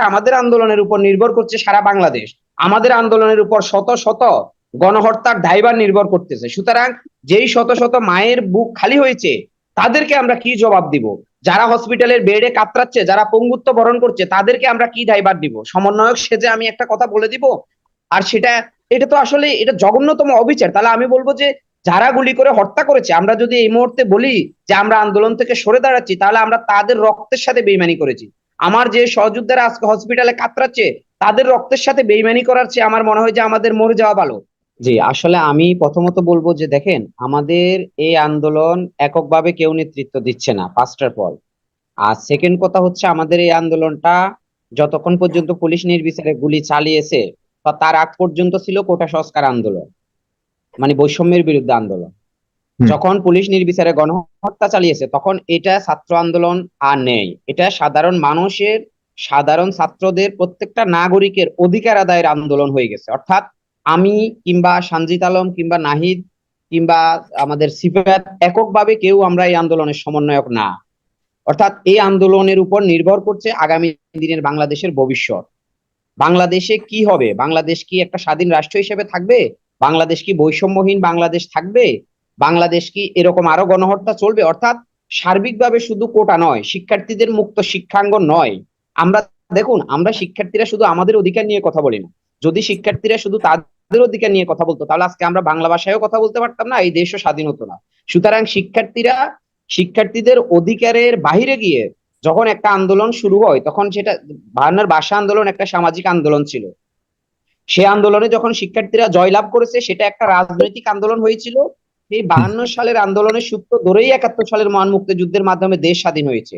আমাদের আন্দোলনের উপর নির্ভর করছে সারা বাংলাদেশ। আমাদের আন্দোলনের উপর শত শত গণহত্যার দায়ভার নির্ভর করতেছে। সুতরাং যেই শত শত মায়ের বুক খালি হয়েছে, তাদেরকে আমরা কি জবাব দিব? যারা হসপিটালের বেডে কাতরাচ্ছে, যারা পঙ্গুত্ব বরণ করছে, তাদেরকে আমরা কি দায়ভার দিব? সমন্বয়ক সেজে আমি একটা কথা বলে দিব? আর সেটা, এটা তো আসলে, এটা জঘন্যতম অবিচার। তাহলে আমি বলব যে, যারা গুলি করে হত্যা করেছে, আমরা যদি এই মুহূর্তে বলি যে আমরা আন্দোলন থেকে সরে দাঁড়াচ্ছি, তাহলে আমরা তাদের রক্তের সাথে বেইমানি করেছি। আমার যে সহযোদ্ধারা আজকে হসপিটালে কাতরাচ্ছে, তাদের রক্তের সাথে বেইমানি করার চেয়ে আমার মনে হয় যে আমাদের মরে যাওয়া ভালো জি, আসলে আমি প্রথমত বলব যে দেখেন, আমাদের এই আন্দোলন এককভাবে কেউ নেতৃত্ব দিচ্ছে না, পাঁচটার পর আর সেকেন্ড কথা হচ্ছে আমাদের এই আন্দোলনটা যতক্ষণ পর্যন্ত পুলিশ নির্বিচারে গুলি চালিয়েছে তার আগ পর্যন্ত ছিল কোটা সংস্কার আন্দোলন মানে বৈষম্যের বিরুদ্ধে আন্দোলন। যখন পুলিশ নির্বিচারে গণহত্যা চালিয়েছে, তখন এটা ছাত্র আন্দোলন আর নেই। এটা সাধারণ মানুষের, সাধারণ ছাত্রদের প্রত্যেকটা নাগরিকের অধিকার আদায়ের আন্দোলন হয়ে গেছে। অর্থাৎ আমি কিংবা সানজিত আলম কিংবা নাহিদ কিংবা আমাদের সিফাত এককভাবে কেউ আমরা এই আন্দোলনের সমন্বয়ক না। অর্থাৎ এই আন্দোলনের উপর নির্ভর করছে আগামী দিনের বাংলাদেশের ভবিষ্যৎ। বাংলাদেশে কি হবে? বাংলাদেশ কি একটা স্বাধীন রাষ্ট্র হিসেবে থাকবে? বাংলাদেশ কি বৈষম্যহীন বাংলাদেশ থাকবে? বাংলাদেশ কি এরকম আরও গণহত্যা চলবে? অর্থাৎ সার্বিকভাবে শুধু কোটা নয়, শিক্ষার্থীদের মুক্ত শিক্ষাঙ্গন নয়। আমরা দেখুন, আমরা শিক্ষার্থীরা শুধু আমাদের অধিকার নিয়ে কথা বলি না। যদি শিক্ষার্থীরা শুধু তাদের অধিকার নিয়ে কথা বলতো, তাহলে আজকে আমরা বাংলা ভাষায়ও কথা বলতে পারতাম না, এই দেশও স্বাধীন হতো না। সুতরাং শিক্ষার্থীরা, শিক্ষার্থীদের অধিকারের বাহিরে গিয়ে যখন একটা আন্দোলন শুরু হয়, তখন সেটা বায়ান্নর ভাষা আন্দোলন একটা সামাজিক আন্দোলন ছিল। সে আন্দোলনে যখন শিক্ষার্থীরা জয়লাভ করেছে, সেটা একটা রাজনৈতিক আন্দোলন হয়েছিল। এই বাহান্ন সালের আন্দোলনের সূত্র ধরেই একাত্তর সালের মহান মুক্তিযুদ্ধের মাধ্যমে দেশ স্বাধীন হয়েছে।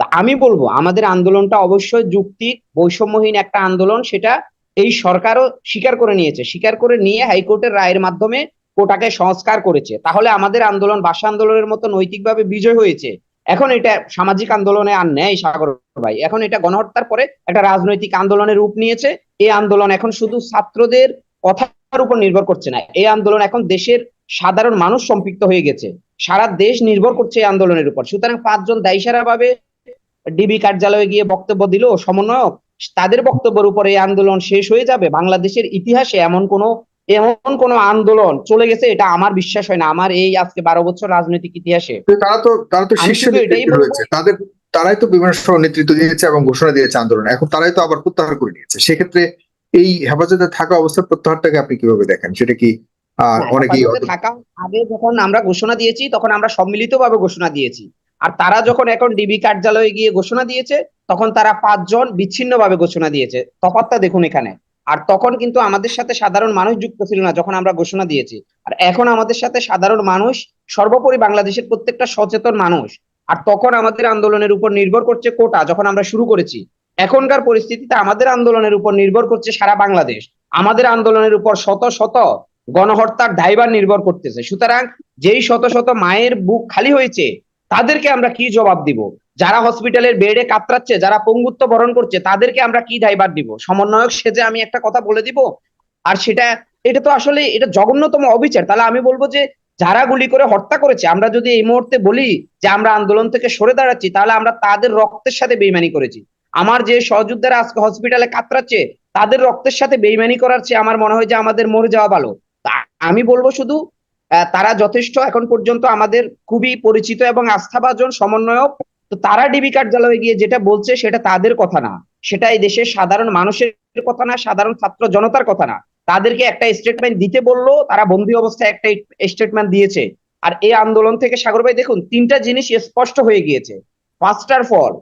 তা আমি বলব, আমাদের আন্দোলনটা অবশ্যই যুক্তি, বৈষম্যহীন একটা আন্দোলন, সেটা এই সরকারও স্বীকার করে নিয়েছে। স্বীকার করে নিয়ে হাইকোর্টের রায়ের মাধ্যমে কোটাকে সংস্কার করেছে। তাহলে আমাদের আন্দোলন ভাষা আন্দোলনের মতো নৈতিকভাবে বিজয় হয়েছে। এখন এটা সামাজিক আন্দোলনে আর নেই, সাগর ভাই। এখন এটা গণহত্যার পরে একটা রাজনৈতিক আন্দোলনের রূপ নিয়েছে। এই আন্দোলন এখন শুধু ছাত্রদের কথার উপর নির্ভর করছে না। এই আন্দোলন এখন দেশের সাধারণ মানুষ সম্পৃক্ত হয়ে গেছে। সারা দেশ নির্ভর করছে এই আন্দোলনের উপর। সুতরাং পাঁচজন দায়সারা ভাবে ডিবি কার্যালয়ে গিয়ে বক্তব্য দিল সমন্বয়ক তাদের বক্তব্যের উপর এই আন্দোলন শেষ হয়ে যাবে? বাংলাদেশের ইতিহাসে এমন কোন এমন কোন আন্দোলন চলে গেছে? এটা আমার বিশ্বাস হয় না। আমার এই আজকে বারো বছর রাজনৈতিক ইতিহাসে। তারা তো তারা তো রয়েছে। তাদের তারাই তো বিভিন্ন সময় নেতৃত্ব দিয়েছে এবং ঘোষণা দিয়েছে আন্দোলন। এখন তারাই তো আবার প্রত্যাহার করে নিয়েছে। সেক্ষেত্রে এই হেফাজতে থাকা অবস্থার প্রত্যাহারটাকে আপনি কীভাবে দেখেন? সেটা কি অনেকেই থাকা আগে যখন আমরা ঘোষণা দিয়েছি তখন আমরা সম্মিলিতভাবে ঘোষণা দিয়েছি। আর তারা যখন এখন ডিবি কার্যালয়ে গিয়ে ঘোষণা দিয়েছে তখন তারা পাঁচজন বিচ্ছিন্নভাবে ঘোষণা দিয়েছে। তফাৎটা দেখুন এখানে। আর তখন কিন্তু আমাদের সাথে সাধারণ মানুষ যুক্ত ছিল না যখন আমরা ঘোষণা দিয়েছি। আর এখন আমাদের সাথে সাধারণ মানুষ সর্বোপরি বাংলাদেশের প্রত্যেকটা সচেতন মানুষ। আর তখন আমাদের আন্দোলনের উপর নির্ভর করছে কোটা যখন আমরা শুরু করেছি। এখনকার পরিস্থিতিতে আমাদের আন্দোলনের উপর নির্ভর করছে সারা বাংলাদেশ। আমাদের আন্দোলনের উপর শত শত গণহত্যার দায়ভার নির্ভর করতেছে। সুতরাং যেই শত শত মায়ের বুক খালি হয়েছে, তাদেরকে আমরা কি জবাব দিব? যারা হসপিটালের বেডে কাতরাচ্ছে, যারা পঙ্গুত্ব বরণ করছে, তাদেরকে আমরা কি দায়ভার দিব? সমন্বয়ক সেজে আমি একটা কথা বলে দিব? আর সেটা, এটা তো আসলে, এটা জঘন্যতম অবিচার। তাহলে আমি বলব যে, যারা গুলি করে হত্যা করেছে, আমরা যদি এই মুহূর্তে বলি যে আমরা আন্দোলন থেকে সরে দাঁড়াচ্ছি, তাহলে আমরা তাদের রক্তের সাথে বেইমানি করেছি। আমার যে সহযোদ্ধারা আজকে হসপিটালে কাতরাচ্ছে, তাদের রক্তের সাথে বেইমানি করার চেয়ে আমার মনে হয় যে আমাদের মরে যাওয়া ভালো। আমি বলব শুধু তারা যথেষ্ট এখন পর্যন্ত আমাদের খুবই পরিচিত এবং আস্থাভাজন সমন্বয়ক। তো তারা ডিবি কার্যালয়ে গিয়ে যেটা বলছে সেটা তাদের কথা না। সেটা এই দেশের সাধারণ মানুষের কথা না, সাধারণ ছাত্র জনতার কথা না। তাদেরকে একটা স্টেটমেন্ট দিতে বলল, তারা বন্দি অবস্থায় একটা স্টেটমেন্ট দিয়েছে। আর এই আন্দোলন থেকে, সাগর ভাই, দেখুন, তিনটা জিনিস স্পষ্ট হয়ে গিয়েছে। পাঁচটার ফল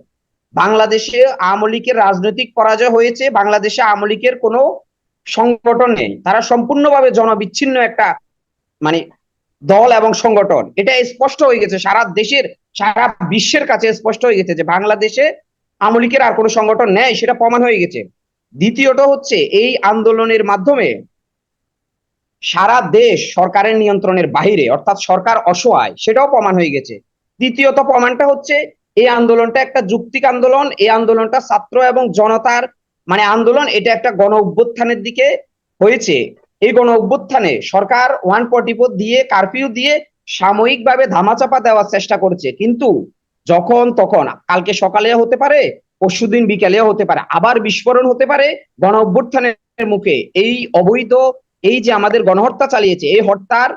বাংলাদেশে আওয়ামী লীগের রাজনৈতিক পরাজয় হয়েছে। বাংলাদেশে আওয়ামী লীগের কোনো সংগঠন নেই তারা সম্পূর্ণভাবে জনবিচ্ছিন্ন একটা মানে দল এবং সংগঠন। এটা স্পষ্ট হয়ে গেছে। সারা দেশের, সারা বিশ্বের কাছে স্পষ্ট হয়ে গেছে যে বাংলাদেশে আওয়ামী লীগের আর কোনো সংগঠন নেই, সেটা প্রমাণ হয়ে গেছে। দ্বিতীয়ত হচ্ছে, এই আন্দোলনের মাধ্যমে সারা দেশ সরকারের নিয়ন্ত্রণের বাইরে অর্থাৎ সরকার অসহায়, সেটাও প্রমাণ হয়ে গেছে। দ্বিতীয়ত প্রমাণটা হচ্ছে, এই আন্দোলনটা একটা যুক্তিক আন্দোলন, এই আন্দোলনটা ছাত্র এবং জনতার মানে আন্দোলন এটা একটা গণ অভ্যুত্থানের দিকে হয়েছে। এই গণ অভ্যুত্থানে সরকার ওয়ান ফোর্টি ফোর দিয়ে কারফিউ দিয়ে সাময়িকভাবে ধামাচাপা দেওয়ার চেষ্টা করছে। কিন্তু যখন তখন, কালকে সকালে হতে পারে পরশুদিন বিকালেও হতে পারে, আবার বিস্ফোরণ হতে পারে গণ অভ্যুত্থানের মুখে। এই অবৈধ, এই যে আমাদের গণহত্যা চালিয়েছে, এই হত্যার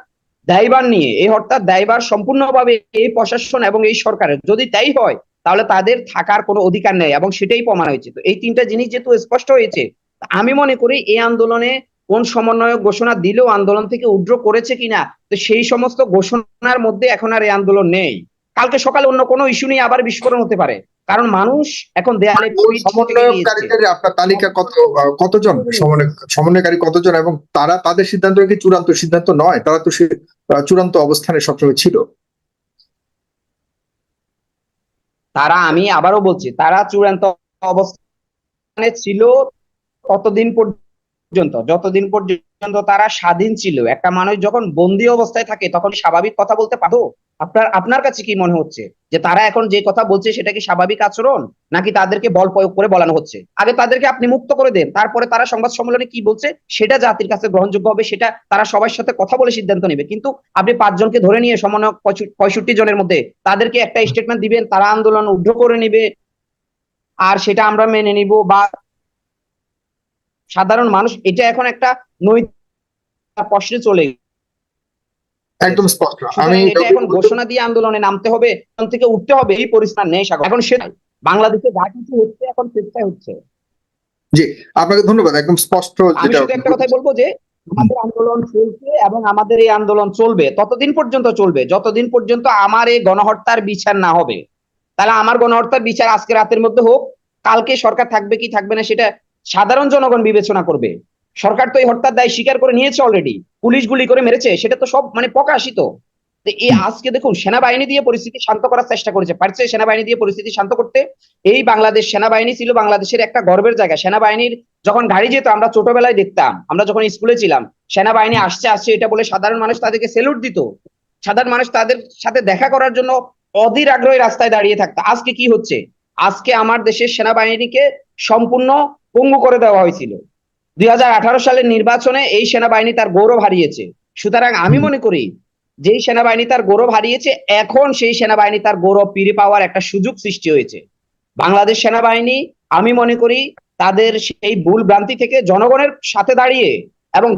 দায়ভার নিয়ে, এই হত্যার দায়বার সম্পূর্ণভাবে এই প্রশাসন এবং এই সরকারের। যদি তাই হয় তাহলে তাদের থাকার কোনো অধিকার নেই এবং সেটাই প্রমাণ হয়েছে। তো এই তিনটা জিনিস যেহেতু স্পষ্ট হয়েছে আমি মনে করি এই আন্দোলনে কোন সমন্বয়ক ঘোষণা দিলেও আন্দোলন থেকে উড্র করেছে কিনা তো সেই সমস্ত ঘোষণার মধ্যে এখন আর এই আন্দোলন নেই। কালকে সকালে অন্য কোনো ইস্যু নিয়ে আবার বিস্ফোরণ হতে পারে। কারণ মানুষ এখন দেয়ালে সমন্বয়কারীদের আপনার তালিকা কত কতজন? সমন্বয়কারী কতজন এবং তারা তাদের সিদ্ধান্ত কি চূড়ান্ত সিদ্ধান্ত নয়? তারা তো সে চূড়ান্ত অবস্থানে সবসময় ছিল। তারা, আমি আবারও বলছি, তারা চূড়ান্ত অবস্থানে ছিল ততদিন পর্যন্ত, যতদিন পর্যন্ত তারা স্বাধীন ছিল। একটা মানুষ যখন বন্দি অবস্থায় থাকে, তখন স্বাভাবিক কথা বলতে পারো আপনার আপনার কাছে কি মনে হচ্ছে? যে তারা এখন যে কথা বলছে সেটা কি স্বাভাবিক আচরণ? নাকি তাদেরকে বল প্রয়োগ করে বলানো হচ্ছে? আগে তাদেরকে আপনি মুক্ত করে দেন, তারপরে তারা সংবাদ সম্মেলনে কি বলছে সেটা জাতির কাছে গ্রহণযোগ্য হবে, সেটা তারা সবার সাথে কথা বলে সিদ্ধান্ত নেবে। কিন্তু আপনি পাঁচজনকে ধরে নিয়ে সমন্বয়ক পঁয়ষট্টি- জনের মধ্যে তাদেরকে একটা স্টেটমেন্ট দিবেন, তারা আন্দোলন উদ্ধ করে নিবে, আর সেটা আমরা মেনে নিব বা সাধারণ মানুষ, এটা এখন একটা নৈতিক প্রশ্নে চলে একদম স্পষ্ট আমি এটা এখন ঘোষণা দিয়ে আন্দোলনে নামতে হবে আন্দোলন থেকে উঠতে হবে এই পরিস্থিতি নেই সাগর। এখন সেটাই। বাংলাদেশে যা কিছু হচ্ছে এখন চেষ্টা হচ্ছে। আপনাকে ধন্যবাদ একদম স্পষ্ট যেটা একটা কথাই বলব যে আমাদের আন্দোলন চলছে এবং আমাদের এই আন্দোলন চলবে ততদিন পর্যন্ত চলবে। যতদিন পর্যন্ত আমার এই গণহত্যার বিচার না হবে। তাহলে আমার গণহত্যার বিচার আজকে রাতের মধ্যে হোক কালকে সরকার থাকবে কি থাকবে না সেটা সাধারণ জনগণ বিবেচনা করবে। সরকার তো এই হত্যার দায় স্বীকার করে নিয়েছে অলরেডি পুলিশ গুলি করে মেরেছে সেটা তো সব মানে প্রকাশিত। এই আজকে দেখুন সেনাবাহিনী দিয়ে পরিস্থিতি শান্ত করার চেষ্টা করেছে। পারছে সেনাবাহিনী দিয়ে পরিস্থিতি শান্ত করতে? এই বাংলাদেশ সেনাবাহিনী ছিল বাংলাদেশের একটা গর্বের জায়গা। সেনাবাহিনীর যখন গাড়ি যেত আমরা ছোটবেলায় দেখতাম আমরা যখন স্কুলে ছিলাম সেনাবাহিনী আসছে আসছে এটা বলে সাধারণ মানুষ তাদেরকে সেলুট দিত। সাধারণ মানুষ তাদের সাথে দেখা করার জন্য অধীর আগ্রহে রাস্তায় দাঁড়িয়ে থাকতো। আজকে কি হচ্ছে? আজকে আমার দেশের সেনাবাহিনীকে সম্পূর্ণ পঙ্গু করে দেওয়া হয়েছিল। দুই সালের নির্বাচনে এই সেনাবাহিনী তার গৌরব হারিয়েছে। সুতরাং আমি মনে করি যেই সেনাবাহিনী তার গৌরব হারিয়েছে এখন সেই সেনাবাহিনী তার গৌরব ফিরে পাওয়ার একটা সুযোগ সৃষ্টি হয়েছে। বাংলাদেশ সেনাবাহিনী আমি মনে করি তাদের সেই ভুল ভ্রান্তি থেকে জনগণের সাথে দাঁড়িয়ে এবং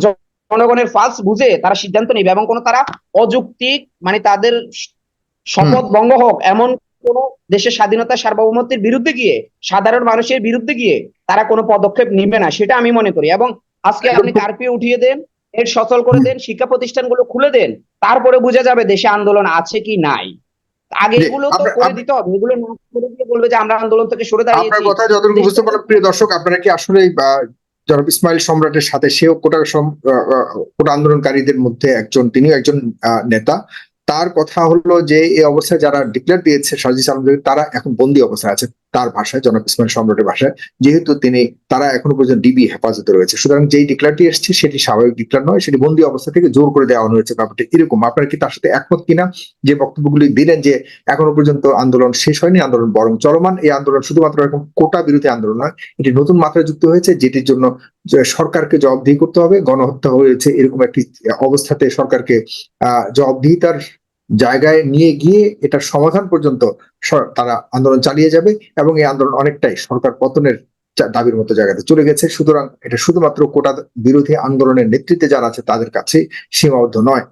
জনগণের ফালস বুঝে তারা সিদ্ধান্ত নেবে এবং কোনো তারা অযৌক্তিক মানে তাদের শপথ ভঙ্গ হোক এমন কোন দেশের স্বাধীনতা সার্বভৌমত্বের বিরুদ্ধে গিয়ে সাধারণ মানুষের বিরুদ্ধে গিয়ে তারা কোনো পদক্ষেপ নিবে না সেটা আমি মনে করি। এবং আজকে আপনি কার্ফিউ উঠিয়ে দেন এর সচল করে দেন শিক্ষা প্রতিষ্ঠানগুলো খুলে দেন তারপরে বোঝা যাবে দেশে আন্দোলন আছে কি নাই। আগে এগুলো তো করে দিতে হবে এগুলো না করে দিয়ে বলবে যে আমরা আন্দোলন থেকে সরে আপনার কথা যতটুকু বুঝতে পারলাম প্রিয় দর্শক আপনারা কি আসলে জনাব ইসমাইল সম্রাটের সাথে সেও কোটা কোটা আন্দোলনকারীদের মধ্যে একজন তিনিও একজন নেতা। তার কথা হলো যে, এই অবস্থায় যারা ডিক্লেয়ার দিয়েছে সাজি আলমদের তারা এখন বন্দি অবস্থায় আছে। তার ভাষায়, জনাব সম্রাটের ভাষায়। যেহেতু তিনি, তারা এখনও পর্যন্ত ডিবি হেফাজতে রয়েছে। সুতরাং যেই ডিক্লারটি এসেছে, সেটি স্বাভাবিক ডিক্লার নয়, সেটি বন্দি অবস্থা থেকে জোর করে দেওয়া হয়েছে ব্যাপারটা এরকম। আপনারা কি তার সাথে একমত কিনা? যে বক্তব্যগুলি দিলেন যে, এখনও পর্যন্ত আন্দোলন শেষ হয়নি, আন্দোলন বরং চলমান, এই আন্দোলন শুধুমাত্র এরকম কোটা বিরোধী আন্দোলন নয়, এটি নতুন মাত্রা যুক্ত হয়েছে, যেটির জন্য সরকারকে জবাবদিহি করতে হবে। গণহত্যা হয়েছে এরকম একটি অবস্থাতে সরকারকে, আহ, জবাবদিহিতার জায়গায় নিয়ে গিয়ে এটার সমাধান পর্যন্ত তারা আন্দোলন চালিয়ে যাবে এবং এই আন্দোলন অনেকটাই সরকার পতনের দাবির মতো জায়গাতে চলে গেছে। সুতরাং এটা শুধুমাত্র কোটা বিরোধী আন্দোলনের নেতৃত্বে যারা আছে তাদের কাছে সীমাবদ্ধ নয়।